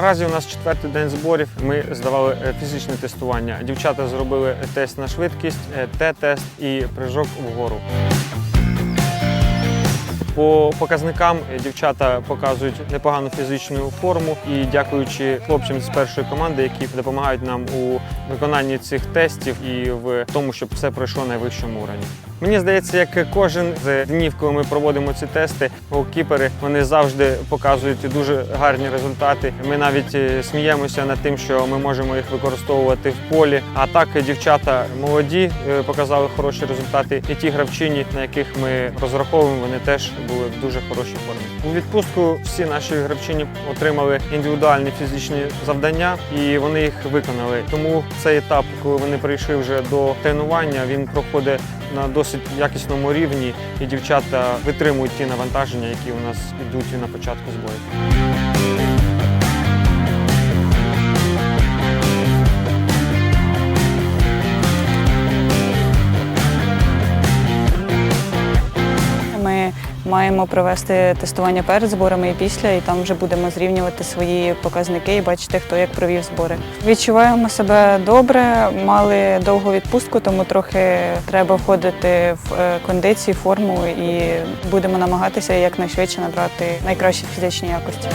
Наразі у нас четвертий день зборів. Ми здавали е, фізичне тестування. Дівчата зробили тест на швидкість, е, Т-тест і прыжок вгору. По показникам е, дівчата показують непогану фізичну форму і дякуючи хлопцям з першої команди, які допомагають нам у виконанні цих тестів і в тому, щоб все пройшло на найвищому уровні. Мені здається, як кожен з днів, коли ми проводимо ці тести, голкіпери вони завжди показують дуже гарні результати. Ми навіть е, сміємося над тим, що ми можемо їх використовувати в полі. А так дівчата молоді е, показали хороші результати. І ті гравчині, на яких ми розраховуємо, вони теж були в дуже хорошій формі. У відпустку всі наші гравчині отримали індивідуальні фізичні завдання, і вони їх виконали. Тому цей етап, коли вони прийшли вже до тренування, він проходить на досить якісному рівні, і дівчата витримують ті навантаження, які у нас йдуть на початку зборів. Маємо провести тестування перед зборами і після, і там вже будемо зрівнювати свої показники і бачити, хто як провів збори. Відчуваємо себе добре, мали довгу відпустку, тому трохи треба входити в е, кондицію, форму і будемо намагатися якнайшвидше набрати найкращі фізичні якості.